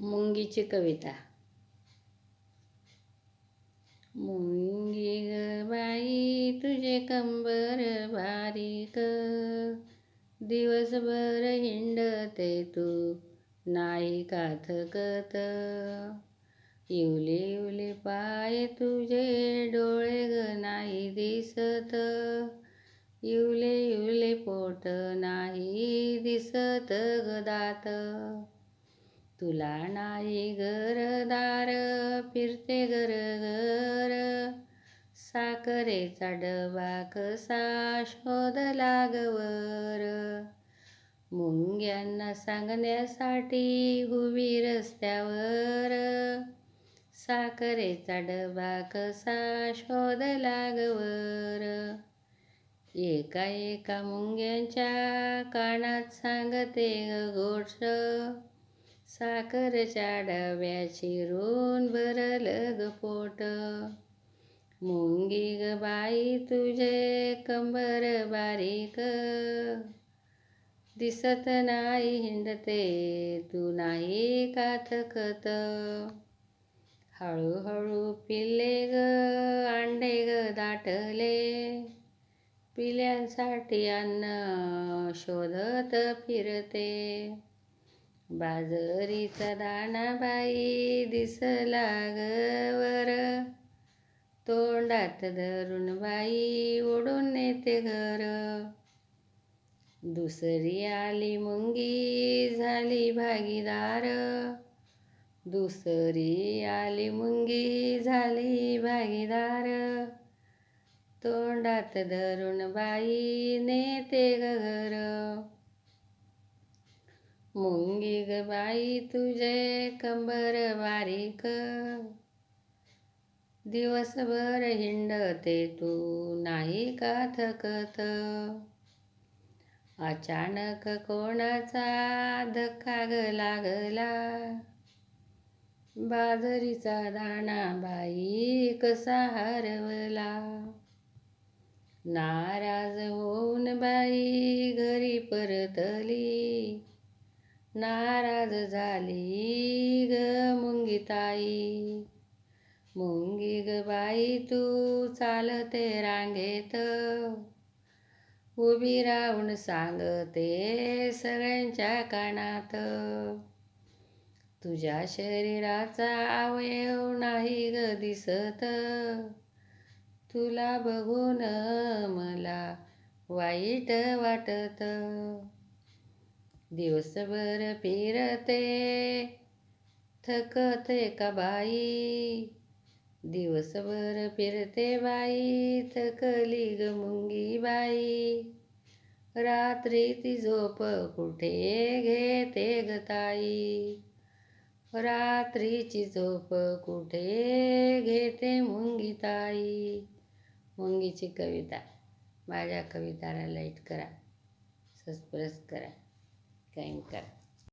मुंगीची कविता. मुंगी ग बाई तुझे कंबर बारीक. दिवसभर हिंडते तू नाही काथकत. इवले इवले पाय तुझे डोळे ग नाही दिसत. इवले इवले पोट नाही दिसत ग दात. तुला नाही घरदार फिरते घर घर साखरेचा डबा कसा शोध लागवर? मुंग्यांना सांगण्यासाठी उभी रस्त्यावर. साखरेचा डबा कसा शोध लागवर? एका एका मुंग्यांच्या कानात सांगते ग गोष्ट साखरच्या डब्याची रून भरल ग पोट. मुंगी ग बाई तुझे कंबर बारीक. दिसत नाही हिंडते तू नाही का थकत हळूहळू पिल्ले ग अंडे ग दाटले. पिल्यांसाठी अन्न शोधत फिरते. बाजरीचा दाणा बाई दिसला गवर तोंडात धरून बाई ओढून नेते घर. दुसरी आली मुंगी झाली भागीदार. दुसरी आली मुंगी झाली भागीदार. तोंडात धरून बाई नेते घर. मुंगी ग बाई तुझे कंबर बारीक. दिवसभर हिंडते तू नाही का थकत? अचानक कोणाचा धक्का ग लागला? बाजरीचा दाणा बाई कसा हरवला? नाराज होऊन बाई घरी परतली. नाराज झाली ग मुंगीताई मुंगी ग बाई तू चालते रांगेत. उभी राहून सांगते सगळ्यांच्या कानात. तुझ्या शरीराचा अवयव नाही ग दिसत. तुला बघून मला वाईट वाटत. दिवसभर फिरते थकते का बाई? दिवसभर फिरते बाई थकली ग मुंगी बाई. रात्री ती झोप कुठे घेते ग ताई? रात्रीची झोप कुठे घेते मुंगी ताई? मुंगीची कविता माझ्या कविताला लाइट करा सबस्क्राईब करा. कायम करते